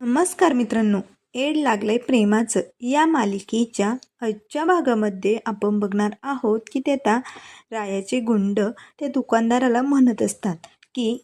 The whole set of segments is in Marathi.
नमस्कार मित्रांनो एड लागलंय प्रेमाचं. या मालिकेच्या आजच्या भागामध्ये आपण बघणार आहोत की ते आता रायाचे गुंड त्या दुकानदाराला म्हणत असतात की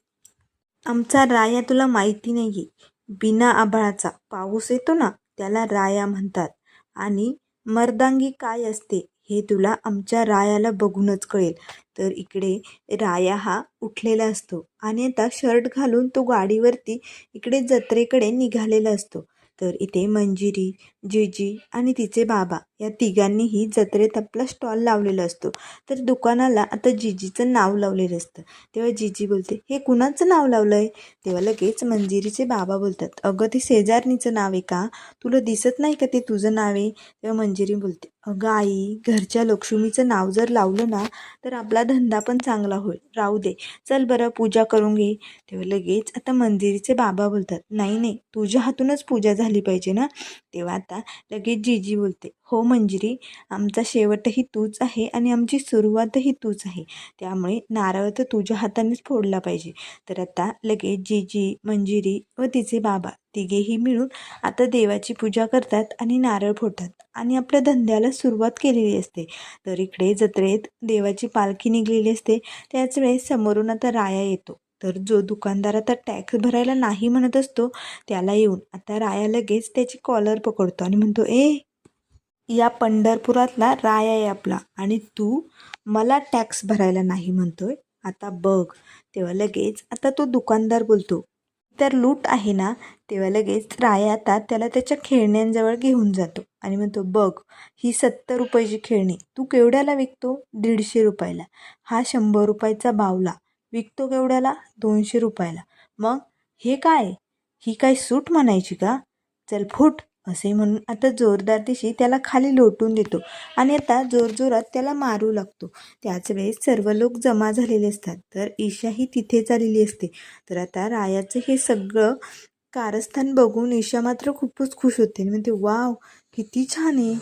आमचा राया तुला माहिती नाही आहे बिना आभाळाचा पाऊस येतो ना त्याला राया म्हणतात. आणि मर्दांगी काय असते हे तुला आमच्या रायाला बघूनच कळेल. तर इकडे राया हा उठलेला असतो आणि आता शर्ट घालून तो गाडीवरती इकडे जत्रेकडे निघालेला असतो. तर इथे मंजिरी जिजी आणि तिचे बाबा या तिघांनीही जत्रेत आपला स्टॉल लावलेला असतो. तर दुकानाला आता जिजीचं नाव लावलेलं असतं. तेव्हा जीजी बोलते हे कुणाचं नाव लावलं आहे तेव्हा लगेच मंजिरीचे बाबा बोलतात अगं ते शेजारणीचं नाव आहे का? तुला दिसत नाही का ते तुझं नाव आहे? तेव्हा मंजिरी बोलते गाई घरच्या लक्ष्मीचं नाव जर लावलं ना तर आपला धंदा पण चांगला होईल. राहू दे. चल बरं पूजा करून घे. तेव्हा लगेच आता मंदिरीचे बाबा बोलतात नाही नाही तुझ्या हातूनच पूजा झाली पाहिजे ना? तेव्हा आता लगेच जीजी बोलते हो मंजिरी आमचा शेवटही तूच आहे आणि आमची सुरुवातही तूच आहे. त्यामुळे नारळ तर तुझ्या हातानेच फोडला पाहिजे. तर आता लगेच जीजी मंजिरी व तिचे बाबा तिघेही मिळून आता देवाची पूजा करतात आणि नारळ फोडतात आणि आपल्या धंद्याला सुरुवात केलेली असते. तर इकडे जत्रेत देवाची पालखी निघलेली असते. त्याच वेळेस समोरून आता राया येतो. तर जो दुकानदार आता टॅक्स भरायला नाही म्हणत असतो त्याला येऊन आता राया लगेच त्याची कॉलर पकडतो आणि म्हणतो ए या पंढरपुरातला राया आहे आपला आणि तू मला टॅक्स भरायला नाही म्हणतोय. आता बघ. तेव्हा लगेच आता तो दुकानदार बोलतो तर लूट आहे ना तेव्हा लगेच राया आता त्याला त्याच्या खेळण्यांजवळ घेऊन जातो आणि म्हणतो बघ ही सत्तर रुपयाची खेळणी तू केवढ्याला विकतो? दीडशे रुपयाला. हा शंभर रुपयाचा बावला. विकतो केवढ्याला? दोनशे रुपयाला. मग हे काय? ही काय सूट म्हणायची का? चल फुट. असे म्हणून आता जोरदार दिशी त्याला खाली लोटून देतो. आणि आता जोरजोरात त्याला मारू लागतो. त्याच वेळेस सर्व लोक जमा झालेले असतात. तर ईशाही तिथेच आलेली असते. तर आता रायाचं हे सगळं कारस्थान बघून ईशा मात्र खूपच खुश होते. म्हणते वाव किती छान आहे.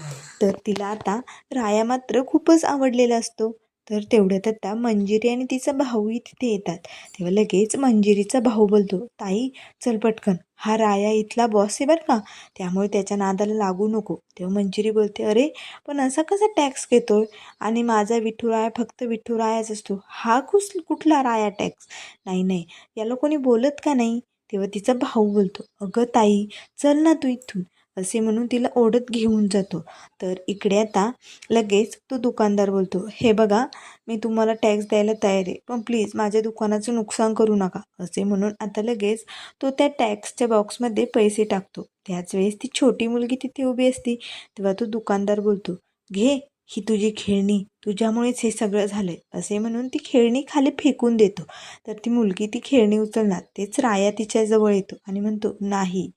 तर तिला आता राया मात्र खूपच आवडलेला असतो. तर तेवढ्यात आता मंजिरी आणि तिचा भाऊही तिथे येतात. तेव्हा लगेच मंजिरीचा भाऊ बोलतो ताई चल पटकन. हा राया इथला बॉस आहे बरं का? त्यामुळे त्याच्या नादाला लागू नको. तेव्हा मंजिरी बोलते अरे पण असा कसा टॅक्स घेतोय? आणि माझा विठुराया फक्त विठुरायाच असतो. हा कुस कुठला राया टॅक्स नाही नाही. याला कोणी बोलत का नाही? तेव्हा तिचा भाऊ बोलतो अगं ताई चल ना तू इथून. असे म्हणून तिला ओढत घेऊन जातो. तर इकडे आता लगेच तो दुकानदार बोलतो हे बघा मी तुम्हाला टॅक्स द्यायला तयार आहे पण प्लीज माझ्या दुकानाचं नुकसान करू नका. असे म्हणून आता लगेच तो त्या टॅक्सच्या बॉक्समध्ये पैसे टाकतो. त्याच वेळेस ती छोटी मुलगी तिथे उभी असती. तेव्हा तो दुकानदार बोलतो घे ही तुझी खेळणी तुझ्यामुळेच हे सगळं झालं आहे असे म्हणून ती खेळणी खाली फेकून देतो. तर ती मुलगी ती खेळणी उचलणार तेच राया तिच्याजवळ येतो आणि म्हणतो नाही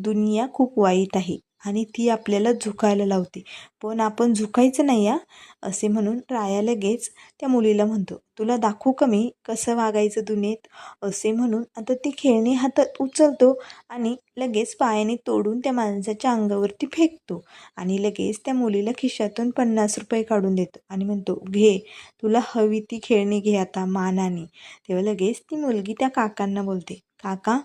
दुनिया खूप वाईट आहे. आणि ती आपल्याला झुकायला लावते. पण आपण झुकायचं नाही या असे म्हणून राया लगेच त्या मुलीला म्हणतो तुला दाखवू का मी कसं वागायचं दुनियेत? असे म्हणून आता ती खेळणी हातात उचलतो आणि लगेच पायाने तोडून त्या माणसाच्या अंगावरती फेकतो आणि लगेच त्या मुलीला खिशातून पन्नास रुपये काढून देतो आणि म्हणतो घे तुला हवी ती खेळणी घे आता मानाने. तेव्हा लगेच ती मुलगी त्या काकांना बोलते काका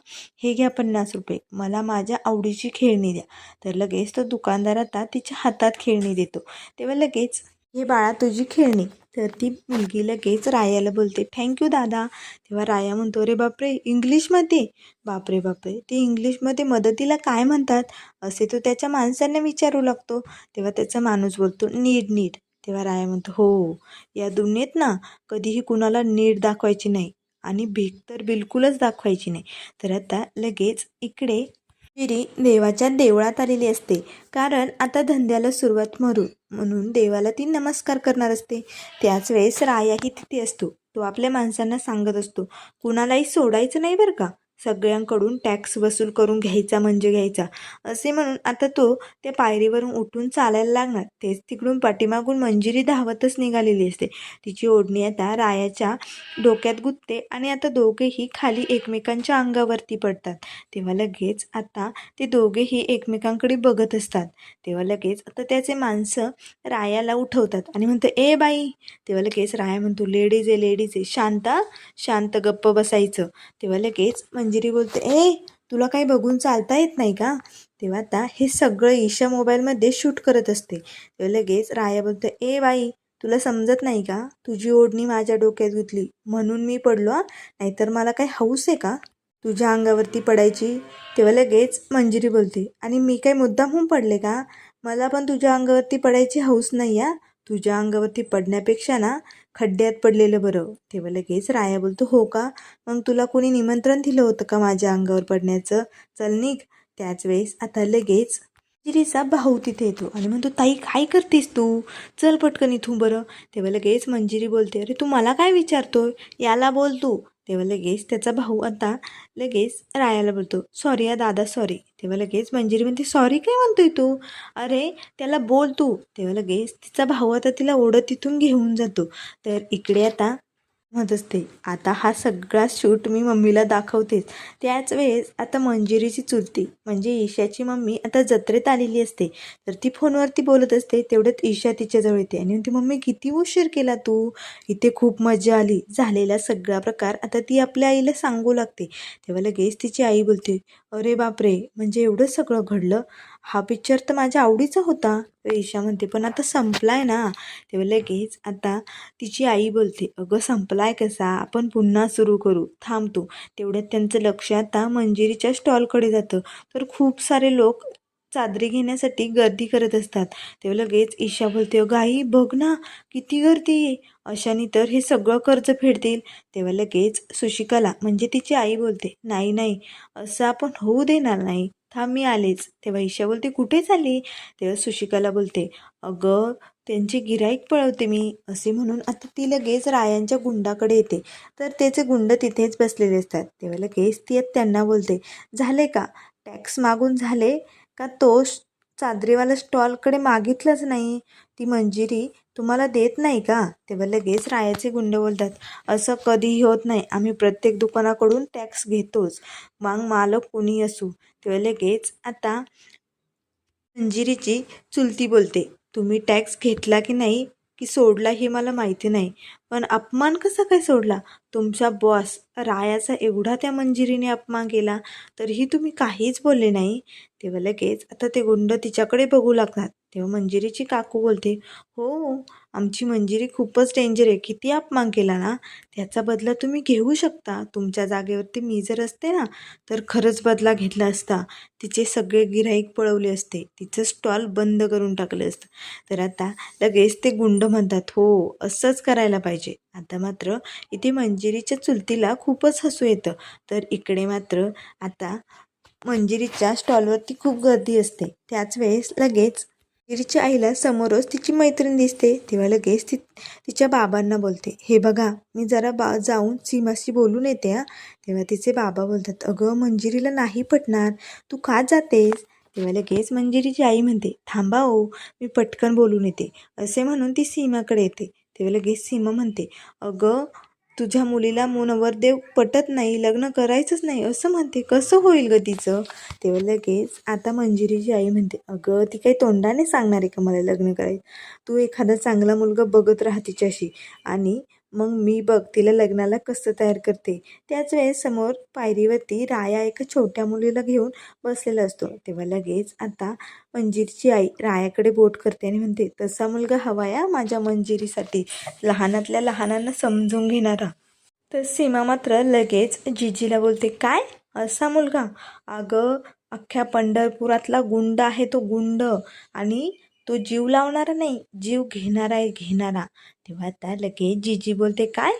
हे घ्या पन्नास रुपये. मला माझ्या आवडीची खेळणी द्या. तर लगेच तो दुकानदार आता तिच्या हातात खेळणी देतो. तेव्हा लगेच हे बाळा तुझी खेळणी. तर ती मुलगी लगेच रायाला बोलते थँक्यू दादा. तेव्हा राया म्हणतो अरे बापरे इंग्लिशमध्ये? बापरे बापरे ते इंग्लिशमध्ये मदतीला काय म्हणतात? असे तो त्याच्या माणसांना विचारू लागतो. तेव्हा त्याचा माणूस बोलतो नीट नीट. तेव्हा राया म्हणतो हो या दुनियेत ना कधीही कुणाला नीट दाखवायची नाही. आणि भीक तर बिलकुलच दाखवायची नाही. तर आता लगेच इकडे विरी देवाच्या देवळात आलेली असते. कारण आता धंद्याला सुरुवात मरू म्हणून देवाला ती नमस्कार करणार असते. त्याच वेळेस रायाही तिथे असतो. तो आपल्या माणसांना सांगत असतो. कुणालाही सोडायचं नाही बरं का? सगळ्यांकडून टॅक्स वसूल करून घ्यायचा म्हणजे घ्यायचा. असे म्हणून आता तो त्या पायरीवरून उठून चालायला लागणार. तेच तिकडून पाठीमागून मंजिरी धावतच निघालेली असते. तिची ओढणी आता रायाच्या डोक्यात गुंतते आणि आता दोघेही खाली एकमेकांच्या अंगावरती पडतात. तेव्हा लगेच आता ते दोघेही एकमेकांकडे बघत असतात. तेव्हा लगेच आता त्याचे माणसं रायाला उठवतात आणि म्हणतो ए बाई. तेव्हा लगेच राया म्हणतो लेडीज आहे लेडीज आहे. शांत शांत गप्प बसायचं. तेव्हा लगेच मंजिरी बोलते ए तुला काही बघून चालता येत नाही का? तेव्हा आता हे सगळं ईशा मोबाईलमध्ये शूट करत असते. तेव्हा लगेच राया बोलते ए बाई तुला समजत नाही का? तुझी ओढणी माझ्या डोक्यात गुंतली. म्हणून मी पडलो हा? नाहीतर मला काही हौस आहे का? तुझ्या अंगावरती पडायची? तेव्हा लगेच मंजिरी बोलते आणि मी काही मुद्दामहून पडले का? मला पण तुझ्या अंगावरती पडायची हौस नाही आहे तुझ्या अंगावरती पडण्यापेक्षा ना खड्ड्यात पडलेलं बरं. तेव्हा लगेच राया बोलतो हो का? मग तुला कोणी निमंत्रण दिलं होतं का माझ्या अंगावर पडण्याचं? चल निघ. त्याच वेळेस आता लगेच जिरीचा भाऊ तिथे येतो आणि म्हणतो ताई काय करतेस तू? चल पटकन इथून बरं. तेव्हा लगेच मंजिरी बोलते अरे तू मला काय विचारतोय? याला बोल तू. तेव्हा लगेच त्याचा भाऊ आता लगेच रायाला बोलतो सॉरी या दादा सॉरी तेव्हा लगेच मंजिरी म्हणते सॉरी काय म्हणतोय तू? अरे त्याला बोल तू. तेव्हा लगेच तिचा भाऊ आता तिला ओढत तिथून घेऊन जातो. तर इकडे आता म्हणत असते. आता हा सगळा शूट मी मम्मीला दाखवतेच. त्याच वेळेस आता मंजिरीची चुलती म्हणजे ईशाची मम्मी आता जत्रेत आलेली असते. तर ती फोनवरती बोलत असते तेवढ्यात ईशा तिच्याजवळ येते. आणि ती मम्मी किती उशीर केला तू? इथे खूप मजा आली. झालेला सगळा प्रकार आता ती आपल्या आईला सांगू लागते. तेव्हा लगेच तिची आई बोलते अरे बापरे! म्हणजे एवढं सगळं घडलं? हा पिक्चर तर माझ्या आवडीचा होता. तर ईशा म्हणते पण आता संपलाय ना. तेव्हा लगेच. आता तिची आई बोलते अगं संपलाय कसा? आपण पुन्हा सुरू करू. थांबतो तेवढ्यात त्यांचं लक्ष आता मंजिरीच्या स्टॉलकडे जातं. तर खूप सारे लोक चादरी घेण्यासाठी गर्दी करत असतात. तेव्हा लगेच. ईशा बोलते अगं आई बघ ना. किती गर्दी आहे. अशाने तर हे सगळं कर्ज फेडतील. तेव्हा लगेच सुशिकाला म्हणजे तिची आई बोलते नाही नाही असं आपण होऊ देणार नाही. थांब मी आलेच. तेव्हा ईशा बोलते कुठे चालली? तेव्हा सुशिकाला बोलते अगं त्यांचे गिराईक पळवते मी. असे म्हणून आता ती लगेच रायांच्या गुंडाकडे येते. तर त्याचे गुंड तिथेच बसलेले असतात. तेव्हा लगेच ती त्यांना बोलते झाले का? टॅक्स मागून झाले का? तोच चादरीवाला स्टॉलकडे मागितलंच नाही. ती मंजिरी तुम्हाला देत नाही का? तेव्हा लगेच रायाचे गुंड बोलतात असं कधीही होत नाही. आम्ही प्रत्येक दुकानाकडून टॅक्स घेतोच. मग मालक कुणी असू. तेव्हा लगेच आता मंजिरीची चुलती बोलते तुम्ही टॅक्स घेतला की नाही? की सोडला हे मला माहिती नाही. पण अपमान कसा काय सोडला? तुमचा बॉस रायाचा एवढा त्या मंजिरीने अपमान केला तरीही तुम्ही काहीच बोलले नाही. तेव्हा लगेच आता ते गुंड तिच्याकडे बघू लागतात तेव्हा मंजिरीची काकू बोलते हो आमची मंजिरी खूपच डेंजर आहे. किती अपमान केला ना? त्याचा बदला तुम्ही घेऊ शकता. तुमच्या जागेवरती मी जर असते ना तर खरंच बदला घेतला असता. तिचे सगळे गिराईक पळवले असते. तिचं स्टॉल बंद करून टाकलं असतं. तर आता लगेच ते गुंड म्हणतात हो असंच करायला पाहिजे. आता मात्र इथे मंजिरीच्या चुलतीला खूपच हसू येतं. तर इकडे मात्र आता मंजिरीच्या स्टॉलवरती खूप गर्दी असते. त्याच वेळेस लगेच गिरीच्या आईला समोरच तिची मैत्रीण दिसते. तेव्हा लगेच ती तिच्या बाबांना बोलते. हे बघा मी जरा बा जाऊन सीमाशी बोलून येते हा. तेव्हा तिचे बाबा बोलतात अगं मंजिरीला नाही पटणार. तू का जातेस? तेव्हा लगेच मंजिरीची आई म्हणते थांबा हो मी पटकन बोलून येते. असे म्हणून ती सीमाकडे येते. तेव्हा लगेच सीमा म्हणते अगं तुझ्या मुलीला मो नवरदेव पटत नाही लग्न करायचंच नाही असं म्हणते. कसं होईल ग तिचं? तेव्हा लगेच आता मंजिरीची आई म्हणते अगं ती काही तोंडाने सांगणार आहे का मला लग्न करायचं तू एखादा चांगला मुलगा बघत राहा तिच्याशी. आणि मग मी बघ तिला लग्नाला कसं तयार करते. त्याच वेळेस समोर पायरीवरती राया एका छोट्या मुलीला घेऊन बसलेला असतो. तेव्हा लगेच आता मंजिरीची आई रायाकडे बोट करते आणि म्हणते तसा मुलगा हवा या माझ्या मंजिरीसाठी. लहानातल्या लहानांना समजून घेणारा. तर सीमा मात्र लगेच जिजीला बोलते काय? असा मुलगा? अगं अख्ख्या पंढरपुरातला गुंड आहे तो गुंड. आणि तो जीव लावणारा नाही जीव घेणारा आहे घेणारा. तेव्हा आता लगेच जीजी बोलते काय?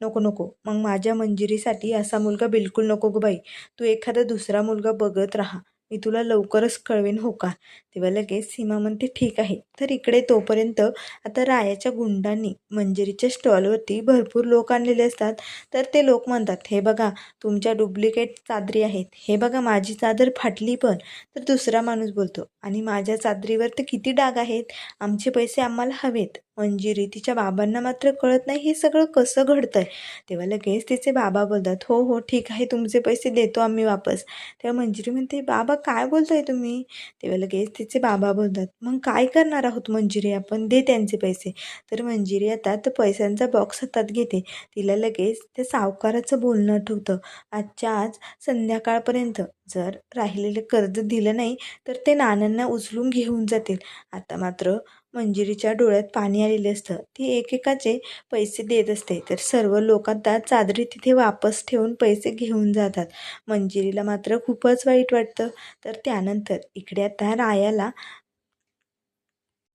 नको नको. मग माझ्या मंजिरीसाठी असा मुलगा बिलकुल नको ग बाई. तू एखादा दुसरा मुलगा बघत राहा. मी तुला लवकरच कळवेन हो का? तेव्हा लगेच सीमा म्हणते ठीक आहे. तर इकडे तोपर्यंत आता रायाच्या गुंडांनी मंजिरीच्या स्टॉलवरती भरपूर लोक आणलेले असतात. तर ते लोक म्हणतात हे बघा तुमच्या डुप्लिकेट चादरी आहेत. हे बघा माझी चादर फाटली पण. तर दुसरा माणूस बोलतो आणि माझ्या चादरीवर तर किती डाग आहेत? आमचे पैसे आम्हाला हवेत. मंजिरी तिच्या बाबांना मात्र कळत नाही हे सगळं कसं घडतंय. तेव्हा लगेच तिचे बाबा बोलतात हो हो ठीक आहे तुमचे पैसे देतो आम्ही वापस. तेव्हा मंजिरी म्हणते बाबा काय बोलताय तुम्ही? तेव्हा लगेच तिचे बाबा बोलतात मग काय करणार आहोत मंजिरी? आपण दे त्यांचे पैसे. तर मंजिरी आता तर पैशांचा बॉक्स हातात घेते. तिला लगेच त्या सावकाराचं बोलणं आठवतं. आजच्या आज संध्याकाळपर्यंत जर राहिलेलं कर्ज दिलं नाही तर ते नाण्यांना उचलून घेऊन जातील. आता मात्र मंजिरीच्या डोळ्यात पाणी आलेले असतं. ती एकेकाचे पैसे देत असते. तर सर्व लोक आता चादरी तिथे वापस ठेवून पैसे घेऊन जातात. मंजिरीला मात्र खूपच वाईट वाटतं. तर त्यानंतर इकडे आता रायाला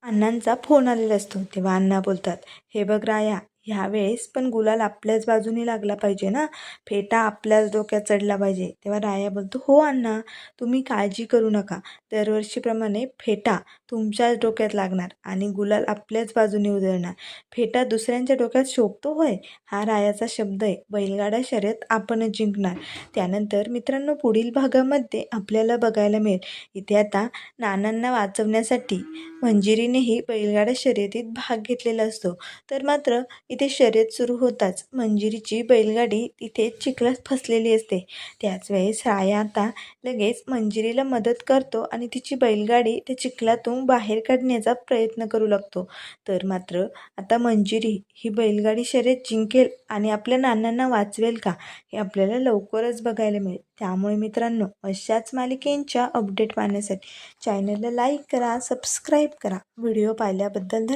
अण्णांचा फोन आलेला असतो. तेव्हा अण्णा बोलतात हे बघ राया ह्यावेळेस पण गुलाल आपल्याच बाजूने लागला पाहिजे ना? फेटा आपल्याच डोक्यात चढला पाहिजे. तेव्हा राया बोलतो हो अण्णा तुम्ही काळजी करू नका. दरवर्षीप्रमाणे फेटा तुमच्याच डोक्यात लागणार आणि गुलाल आपल्याच बाजूने उधळणार. फेटा दुसऱ्यांच्या डोक्यात शोभतो होय? हा रायाचा शब्द आहे. बैलगाडा शर्यत आपणच जिंकणार. त्यानंतर मित्रांनो पुढील भागामध्ये आपल्याला बघायला मिळेल. इथे आता नानांना वाचवण्यासाठी मंजिरीनेही बैलगाडा शर्यतीत भाग घेतलेला असतो. तर मात्र इथे शर्यत सुरू होताच मंजिरीची बैलगाडी तिथे चिखलात फसलेली असते. त्याच वेळेस राया आता लगेच मंजिरीला मदत करतो आणि तिची बैलगाडी त्या चिखलातून बाहेर काढण्याचा प्रयत्न करू लागतो. तर मात्र आता मंजिरी ही बैलगाडी शर्यत जिंकेल आणि आपल्या नानांना वाचवेल का हे आपल्याला लवकरच बघायला मिळेल. त्यामुळे मित्रांनो अशाच मालिकेंच्या अपडेट पाहण्यासाठी चॅनलला लाईक करा सबस्क्राईब करा. व्हिडिओ पाहिल्याबद्दल धन्यवाद.